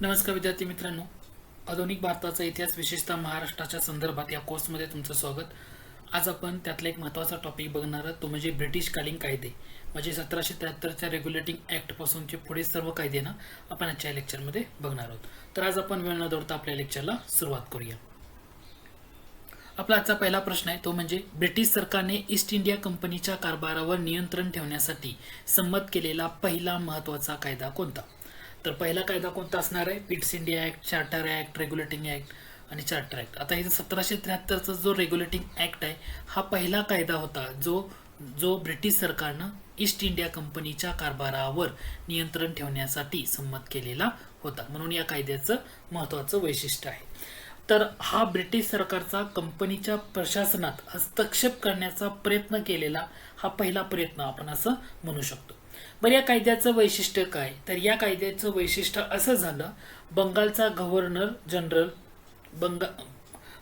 नमस्कार विद्यार्थी मित्रांनो. आधुनिक भारताचा इतिहास विशेषतः महाराष्ट्राच्या संदर्भात या कोर्समध्ये तुमचं स्वागत. आज आपण त्यातला एक महत्त्वाचा टॉपिक बघणार आहोत. तो म्हणजे ब्रिटिशकालीन कायदे. म्हणजे सतराशे त्र्याहत्तरच्या रेग्युलेटिंग ॲक्टपासूनचे पुढे सर्व कायदे ना आपण आजच्या लेक्चरमध्ये बघणार आहोत. तर आज आपण वेळ न दौडता आपल्या लेक्चरला सुरुवात करूया. आपला आजचा पहिला प्रश्न आहे तो म्हणजे ब्रिटिश सरकारने ईस्ट इंडिया कंपनीच्या कारभारावर नियंत्रण ठेवण्यासाठी संमत केलेला पहिला महत्त्वाचा कायदा कोणता? तर पहिला कायदा कोणता असणार आहे? Pitt's India Act charter act regulating act आणि चार्टर ॲक्ट आता इथं सतराशे त्र्याहत्तरचा जो रेग्युलेटिंग ॲक्ट आहे हा पहिला कायदा होता जो जो ब्रिटिश सरकारनं ईस्ट इंडिया कंपनीच्या कारभारावर नियंत्रण ठेवण्यासाठी संमत केलेला होता. म्हणून या कायद्याचं महत्त्वाचं वैशिष्ट्य आहे. तर हा ब्रिटिश सरकारचा कंपनीच्या प्रशासनात हस्तक्षेप करण्याचा प्रयत्न केलेला हा पहिला प्रयत्न आपण असं म्हणू शकतो. बरं या कायद्याचं वैशिष्ट्य काय? तर या कायद्याचं वैशिष्ट्य असं झालं बंगालचा गव्हर्नर जनरल बंगा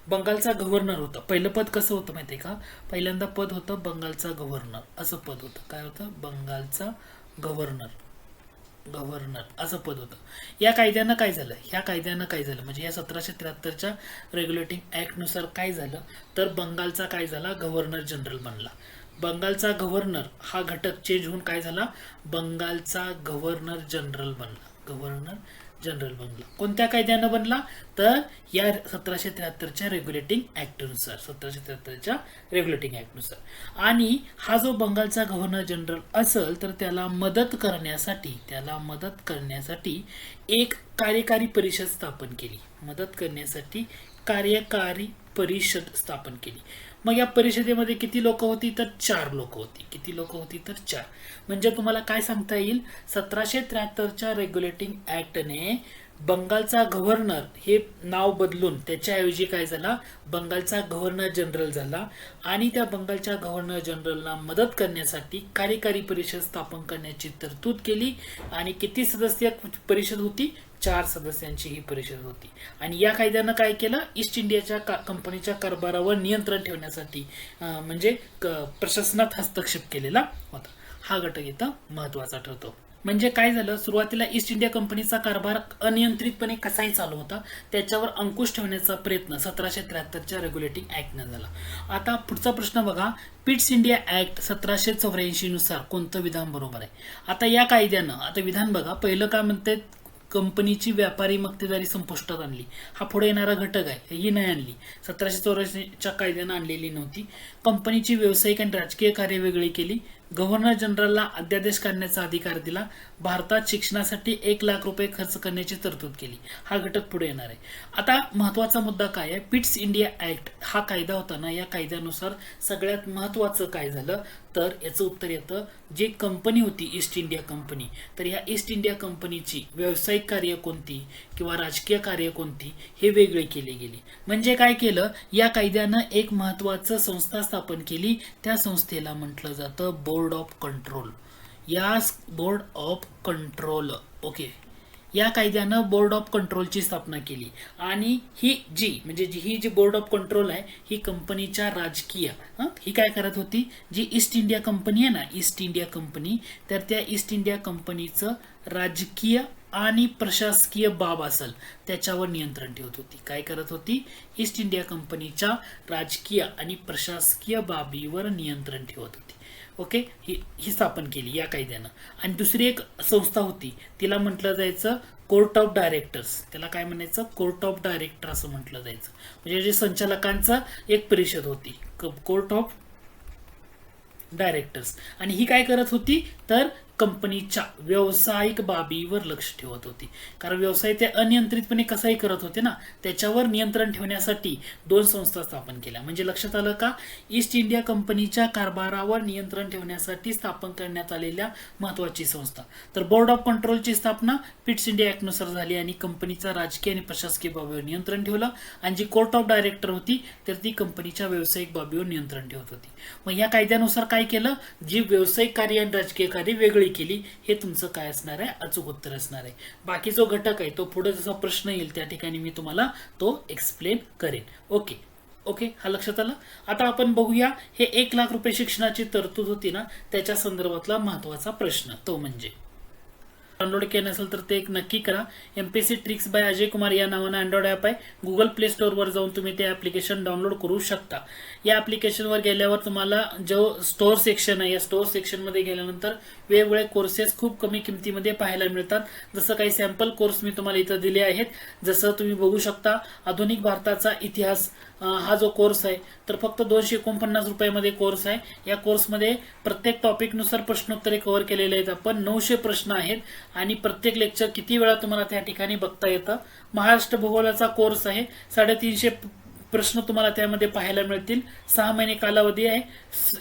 बंगालचा गव्हर्नर होता. पहिलं पद कसं होतं माहिती आहे का? पहिल्यांदा पद होतं बंगालचा गव्हर्नर असं पद होतं. काय होतं? बंगालचा गव्हर्नर गव्हर्नर असं पद होतं. या कायद्यानं काय झालं? ह्या कायद्यानं काय झालं? म्हणजे या सतराशे त्र्याहत्तरच्या रेग्युलेटिंग ॲक्टनुसार काय झालं? तर बंगालचा काय झाला? गव्हर्नर जनरल बनला. बंगालचा गव्हर्नर हा घटक चेंज होऊन काय झाला? बंगालचा गव्हर्नर जनरल बनला. गव्हर्नर जनरल बनला. कोणत्या कायद्यानं बनला? तर या सतराशे त्र्याहत्तरच्या रेग्युलेटिंग ॲक्टनुसार सतराशे त्र्याहत्तरच्या रेग्युलेटिंग ॲक्टनुसार आणि हा जो बंगालचा गव्हर्नर जनरल असेल तर त्याला मदत करण्यासाठी त्याला मदत करण्यासाठी एक कार्यकारी परिषद स्थापन केली. मदत करण्यासाठी कार्यकारी परिषद स्थापन केली. मग या परिषदेमध्ये किती लोक होती तर चार लोक होती. किती लोक होती तर चार. म्हणजे तुम्हाला काय सांगता येईल? सतराशे त्र्याहत्तरच्या रेग्युलेटिंग ॲक्टने बंगालचा गव्हर्नर हे नाव बदलून त्याच्याऐवजी काय झाला? बंगालचा गव्हर्नर जनरल झाला आणि त्या बंगालच्या गव्हर्नर जनरलला मदत करण्यासाठी कार्यकारी परिषद स्थापन करण्याची तरतूद केली आणि किती सदस्य परिषद होती? चार सदस्यांची ही परिषद होती. आणि या कायद्यानं काय केलं? ईस्ट इंडियाच्या का कंपनीच्या कारभारावर नियंत्रण ठेवण्यासाठी म्हणजे क- प्रशासनात हस्तक्षेप केलेला होता. हा घटक इथं महत्त्वाचा ठरतो. म्हणजे काय झालं? सुरुवातीला ईस्ट इंडिया कंपनीचा कारभार अनियंत्रितपणे कसाही चालू होता त्याच्यावर अंकुश ठेवण्याचा प्रयत्न सतराशे त्र्याहत्तरच्या रेग्युलेटिंग ॲक्टनं झाला. आता पुढचा प्रश्न बघा. पिट्स इंडिया ॲक्ट सतराशे चौऱ्याऐंशी नुसार कोणतं विधान बरोबर आहे? आता या कायद्यानं आता विधान बघा. पहिलं काय म्हणते कंपनीची व्यापारी मक्तेदारी संपुष्टात आणली. हा पुढे येणारा घटक आहे. ही नाही आणली. सतराशे चौऱ्याऐंशीच्या कायद्यानं आणलेली नव्हती. कंपनीची व्यावसायिक आणि राजकीय कार्य वेगळी केली. गव्हर्नर जनरलला अध्यादेश काढण्याचा अधिकार दिला. भारतात शिक्षणासाठी एक लाख रुपये खर्च करण्याची तरतूद केली. हा घटक पुढे येणार आहे. आता महत्त्वाचा मुद्दा काय आहे? पिट्स इंडिया ऍक्ट हा कायदा होता ना? या कायद्यानुसार सगळ्यात महत्वाचं काय झालं? तर याचं उत्तर येतं जे कंपनी होती ईस्ट इंडिया कंपनी तर ह्या ईस्ट इंडिया कंपनीची व्यावसायिक कार्य कोणती किंवा राजकीय कार्य कोणती हे वेगळे केले गेले. म्हणजे काय केलं? या कायद्यानं एक महत्वाचं संस्था स्थापन केली. त्या संस्थेला म्हटलं जातं बोर्ड ऑफ कंट्रोल या बोर्ड ऑफ कंट्रोल ओके. या कायद्यानं बोर्ड ऑफ कंट्रोलची स्थापना केली. आणि ही जी म्हणजे जी ही जी बोर्ड ऑफ कंट्रोल आहे ही कंपनीच्या राजकीय ही? काय करत होती? जी ईस्ट इंडिया कंपनी आहे ना ईस्ट इंडिया कंपनी तर त्या ईस्ट इंडिया कंपनीचं राजकीय आणि प्रशासकीय बाब असेल त्याच्यावर नियंत्रण ठेवत होती. काय करत होती? ईस्ट इंडिया कंपनीच्या राजकीय आणि प्रशासकीय बाबीवर नियंत्रण ठेवत होती. ओके? ही ही स्थापन केली या कायद्यानं. आणि दुसरी एक संस्था होती तिला म्हटलं जायचं कोर्ट ऑफ डायरेक्टर्स त्याला काय म्हणायचं? कोर्ट ऑफ डायरेक्टर असं म्हटलं जायचं. म्हणजे जे संचालकांचा एक परिषद होती कोर्ट ऑफ डायरेक्टर्स आणि ही काय करत होती? तर कंपनीच्या व्यावसायिक बाबीवर लक्ष ठेवत होती. कारण व्यवसाय ते अनियंत्रितपणे कसाही करत होते ना त्याच्यावर नियंत्रण ठेवण्यासाठी दोन संस्था स्थापन केल्या. म्हणजे लक्षात आलं का? ईस्ट इंडिया कंपनीच्या कारभारावर नियंत्रण ठेवण्यासाठी स्थापन करण्यात आलेल्या महत्वाची संस्था. तर बोर्ड ऑफ कंट्रोलची स्थापना पिट्स इंडिया ॲक्टनुसार झाली आणि कंपनीचा राजकीय आणि प्रशासकीय बाबीवर नियंत्रण ठेवलं. आणि जी कोर्ट ऑफ डायरेक्टर होती तर ती कंपनीच्या व्यावसायिक बाबीवर नियंत्रण ठेवत होती. मग या कायद्यानुसार काय केलं? जी व्यावसायिक कार्य आणि राजकीय कार्य वेगळी केली हे तुमचं काय असणार आहे? अचूक उत्तर असणार आहे. बाकी जो घटक आहे तो पुढे जसा प्रश्न येईल त्या ठिकाणी मी तुम्हाला तो एक्सप्लेन करेन. ओके. ओके? हा लक्षात आला? आता आपण बघूया हे एक लाख रुपये शिक्षणाची तरतूद होती ना त्याच्या संदर्भातला महत्त्वाचा प्रश्न तो म्हणजे. डाउनलोड केलं नसेल तर ते एक नक्की करा. M P C tricks by Ajay Kumar या नावानं अँड्रॉइड ॲप आहे. गुगल प्ले स्टोअरवर जाऊन तुम्ही ते ॲप्लिकेशन डाउनलोड करू शकता. या ॲप्लिकेशनवर गेल्यावर तुम्हाला जो स्टोअर सेक्शन आहे या स्टोअर सेक्शनमध्ये गेल्यानंतर वेगवेगळे कोर्सेस खूप कमी किमतीमध्ये पाहायला मिळतात. जसं काही सॅम्पल कोर्स मी तुम्हाला इथं दिले आहेत. जसं तुम्ही बघू शकता आधुनिक भारताचा इतिहास हा जो कोर्स आहे तर फक्त दोनशे एकोणपन्नास रुपयामध्ये कोर्स आहे. या कोर्समध्ये प्रत्येक टॉपिकनुसार प्रश्नोत्तरे कव्हर केलेले आहेत. आपण नऊशे प्रश्न आहेत. आणि प्रत्येक लेक्चर किती वेळा तुम्हाला त्या ठिकाणी बघता येतं? महाराष्ट्र भूगोलाचा कोर्स आहे. साडेतीनशे प्रश्न तुम्हाला त्यामध्ये पाहायला मिळतील. सहा महिने कालावधी आहे.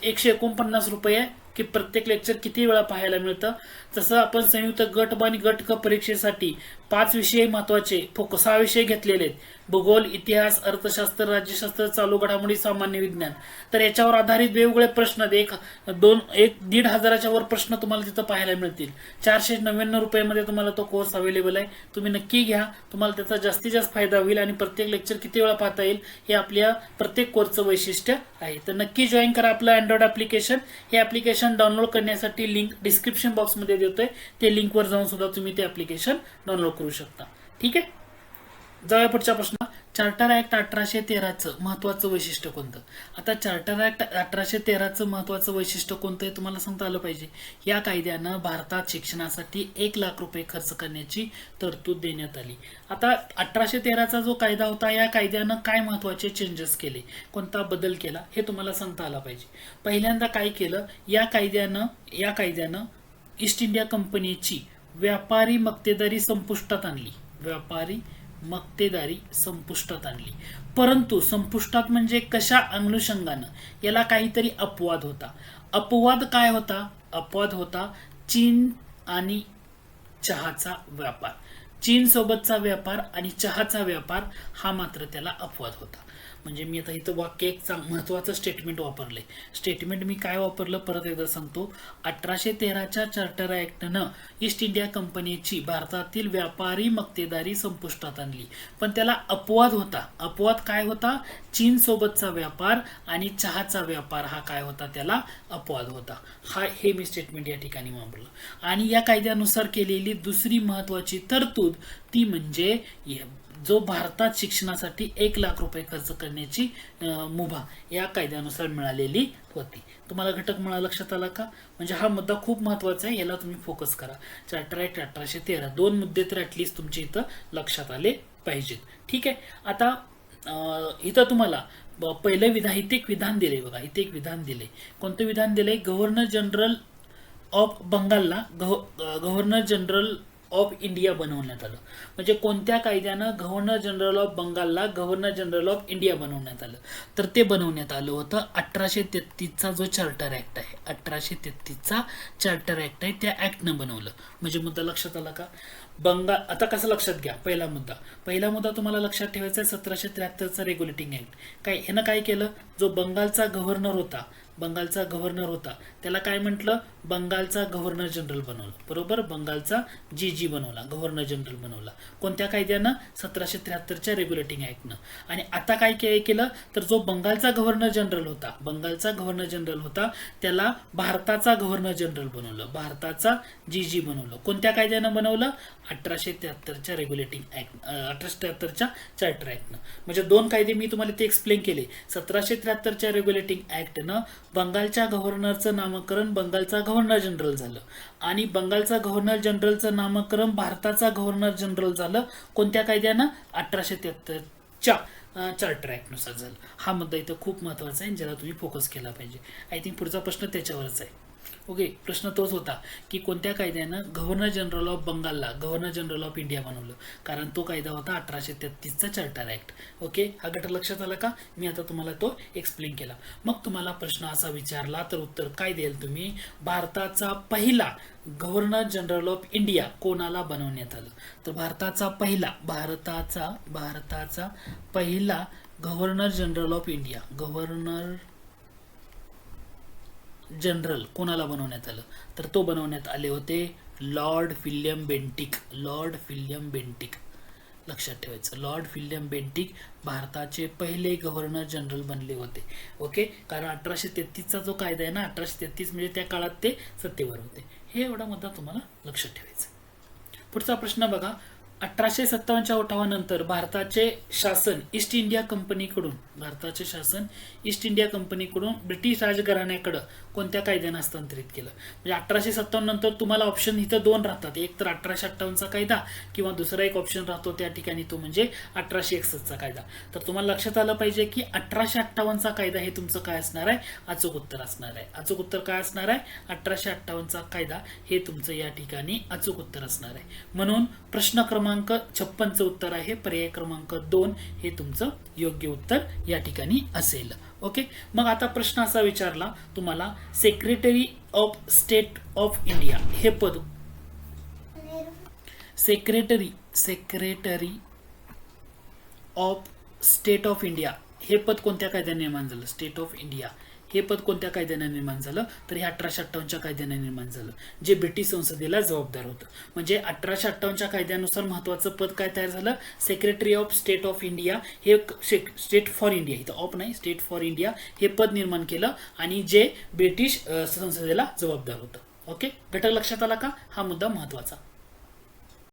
एकशे एकोणपन्नास रुपये आहे. की प्रत्येक लेक्चर किती वेळा पाहायला मिळतं? तसं आपण संयुक्त गट ब आणि गट क परीक्षेसाठी पाच विषय महत्त्वाचे फोकस सहा विषय घेतलेले आहेत. भूगोल इतिहास अर्थशास्त्र राज्यशास्त्र चालू घडामोडी सामान्य विज्ञान. तर याच्यावर आधारित वेगवेगळे प्रश्न एक दोन एक दीड हजाराच्या वर प्रश्न तुम्हाला तिथं पाहायला मिळतील. चारशे नव्याण्णव रुपयामध्ये तुम्हाला तो कोर्स अवेलेबल आहे. तुम्ही नक्की घ्या. तुम्हाला त्याचा जास्तीत जास्त फायदा होईल आणि प्रत्येक लेक्चर किती वेळा पाहता येईल हे आपल्या प्रत्येक कोर्सचं वैशिष्ट्य आहे. तर नक्की जॉईन करा आपलं अँड्रॉइड ॲप्लिकेशन हे ॲप्लिकेशन डाउनलोड करण्यासाठी लिंक डिस्क्रिप्शन बॉक्समध्ये देतोय. ते लिंकवर जाऊन सुद्धा तुम्ही ते ॲप्लिकेशन डाउनलोड करू शकता. ठीक आहे? जाऊया पुढच्या प्रश्न चार्टर ऍक्ट अठराशे तेराचं महत्वाचं वैशिष्ट्य कोणतं? आता चार्टर ॲक्ट अठराशे तेराचं महत्वाचं वैशिष्ट्य कोणतं आहे तुम्हाला सांगता आलं पाहिजे. या कायद्यानं भारतात शिक्षणासाठी एक लाख रुपये खर्च करण्याची तरतूद देण्यात आली. आता अठराशे तेराचा जो कायदा होता या कायद्यानं काय महत्त्वाचे चेंजेस केले? कोणता बदल केला? हे तुम्हाला सांगता आला पाहिजे. पहिल्यांदा काय केलं? या कायद्यानं या कायद्यानं ईस्ट इंडिया कंपनीची व्यापारी मक्तेदारी संपुष्टात आणली. व्यापारी मक्तेदारी संपुष्टात आणली. परंतु संपुष्टात म्हणजे कशा अनुषंगानं? याला काहीतरी अपवाद होता. अपवाद काय होता? अपवाद होता चीन आणि चहाचा व्यापार. चीन सोबतचा व्यापार आणि चहाचा व्यापार हा मात्र त्याला अपवाद होता. म्हणजे मी आता इथं वाक्य एक चांग महत्वाचं स्टेटमेंट वापरले स्टेटमेंट मी काय वापरलं परत एकदा सांगतो. अठराशे तेराच्या चार्टर ऍक्टनं ईस्ट इंडिया कंपनीची भारतातील व्यापारी मक्तेदारी संपुष्टात आणली. पण त्याला अपवाद होता. अपवाद काय होता? चीन सोबतचा व्यापार आणि चहाचा व्यापार हा काय होता? त्याला अपवाद होता. हा हे मी स्टेटमेंट या ठिकाणी वापरलं. आणि या कायद्यानुसार केलेली दुसरी महत्वाची तरतूद ती म्हणजे जो भारतात शिक्षणासाठी एक लाख रुपये खर्च करण्याची मुभा या कायद्यानुसार मिळालेली होती. तुम्हाला घटक म्हणा लक्षात आला का? म्हणजे हा मुद्दा खूप महत्त्वाचा आहे याला तुम्ही फोकस करा. चार्टर ऍक्ट अठराशे तेरा. दोन मुद्दे तर ॲटलिस्ट तुमच्या इथं लक्षात आले पाहिजेत. ठीक आहे? आता इथं तुम्हाला पहिलं विधान इथे एक विधान दिले बघा इथे एक विधान दिले कोणतं विधान दिले गव्हर्नर जनरल ऑफ बंगालला गव्ह गव्हर्नर जनरल ऑफ इंडिया बनवण्यात आलं. म्हणजे कोणत्या कायद्यानं गव्हर्नर जनरल ऑफ बंगालला गव्हर्नर जनरल ऑफ इंडिया बनवण्यात आलं? तर ते बनवण्यात आलं होतं अठराशे तेहतीसचा जो चार्टर ॲक्ट आहे. अठराशे तेहतीसचा चार्टर ॲक्ट आहे त्या ॲक्टनं बनवलं. म्हणजे मुद्दा लक्षात आला का? बंगाल आता कसं लक्षात घ्या? पहिला मुद्दा. पहिला मुद्दा तुम्हाला लक्षात ठेवायचा आहे सतराशे त्र्याहत्तरचा रेग्युलेटिंग ॲक्ट काय ह्यानं काय केलं? जो बंगालचा गव्हर्नर होता बंगालचा गव्हर्नर होता. त्याला काय म्हटलं? बंगालचा गव्हर्नर जनरल बनवलं. बरोबर? बंगालचा जी जी बनवला. गव्हर्नर जनरल बनवला. कोणत्या कायद्यानं? सतराशे त्र्याहत्तरच्या रेग्युलेटिंग ॲक्टनं आणि आता काय के- केलं? तर जो बंगालचा गव्हर्नर जनरल होता बंगालचा गव्हर्नर जनरल होता त्याला भारताचा गव्हर्नर जनरल बनवलं. भारताचा जी जी बनवलं. कोणत्या कायद्यानं बनवलं? अठराशे त्र्याहत्तरच्या रेग्युलेटिंग ऍक्ट अठराशे त्र्याहत्तरच्या चार्टर ॲक्टनं म्हणजे दोन कायदे मी तुम्हाला ते एक्सप्लेन केले. सतराशे त्र्याहत्तरच्या रेग्युलेटिंग ऍक्टनं बंगालच्या गव्हर्नरचं नामकरण बंगालचा गव्हर्नर जनरल झालं. आणि बंगालचा गव्हर्नर जनरलचं नामकरण भारताचा गव्हर्नर जनरल झालं. कोणत्या कायद्यानं? अठराशे त्र्याहत्तरच्या. चार्टर ट्रॅकनुसार झालं. हा मुद्दा इथं खूप महत्त्वाचा आहे ज्याला तुम्ही फोकस केला पाहिजे. आय थिंक पुढचा प्रश्न त्याच्यावरच आहे. ओके प्रश्न तोच होता की कोणत्या कायद्यानं गव्हर्नर जनरल ऑफ बंगालला गव्हर्नर जनरल ऑफ इंडिया बनवलं? कारण तो कायदा होता अठराशे तेहतीसचा चार्टर ॲक्ट ओके हा गट लक्षात आला का? मी आता तुम्हाला तो एक्सप्लेन केला. मग तुम्हाला प्रश्न असा विचारला तर उत्तर काय द्याल तुम्ही? भारताचा पहिला गव्हर्नर जनरल ऑफ इंडिया कोणाला बनवण्यात आलं? तर भारताचा पहिला भारताचा भारताचा पहिला governor general of India governor general कोणाला बनवण्यात आलं? तर तो बनवण्यात आले होते Lord William Bentinck Lord William Bentinck. लक्षात ठेवायचं. लॉर्ड विल्यम बेंटिक भारताचे पहिले गव्हर्नर जनरल बनले होते. ओके? कारण अठराशे तेहतीसचा जो कायदा आहे ना अठराशे तेहतीस म्हणजे त्या काळात ते सत्तेवर होते. हे एवढा मुद्दा तुम्हाला लक्षात ठेवायचं पुढचा प्रश्न बघा. अठराशे सत्तावन्नच्या उठावानंतर भारताचे शासन ईस्ट इंडिया कंपनीकडून भारताचे शासन ईस्ट इंडिया कंपनीकडून ब्रिटिश राजघराण्याकडं कोणत्या कायद्यानं हस्तांतरित केलं? म्हणजे अठराशे सत्तावन्न नंतर तुम्हाला ऑप्शन इथं दोन राहतात. एक तर अठराशे अठ्ठावन्नचा कायदा किंवा दुसरा एक ऑप्शन राहतो त्या ठिकाणी तो म्हणजे अठराशे एकसष्टचा कायदा. तर तुम्हाला लक्षात आलं पाहिजे की अठराशे अठ्ठावन्नचा कायदा हे तुमचं काय असणार आहे? अचूक उत्तर असणार आहे. अचूक उत्तर काय असणार आहे? अठराशे अठ्ठावन्नचा कायदा हे तुमचं या ठिकाणी अचूक उत्तर असणार आहे. म्हणून प्रश्न क्रमांक छप्पनचं उत्तर आहे. पर्याय क्रमांक दोन हे तुमचं योग्य उत्तर या ठिकाणी असेल. ओके? मग आता प्रश्न असा विचारला तुम्हाला secretary of state of India हे पद secretary secretary of state of India हे पद कोणत्या कायद्याने निर्माण झालं? स्टेट ऑफ इंडिया हे पद कोणत्या कायद्याने निर्माण झालं? तर हे अठराशे अठ्ठावन्नच्या कायद्याने निर्माण झालं जे ब्रिटिश संसदेला जबाबदार होतं. म्हणजे अठराशे अठ्ठावन्नच्या कायद्यानुसार महत्वाचं पद काय तयार झालं? Secretary of state of India हे स्टेट फॉर इंडिया इथं ऑफ नाही स्टेट फॉर इंडिया हे पद निर्माण केलं आणि जे ब्रिटिश संसदेला जबाबदार होतं. ओके? घटक लक्षात आला का? हा मुद्दा महत्त्वाचा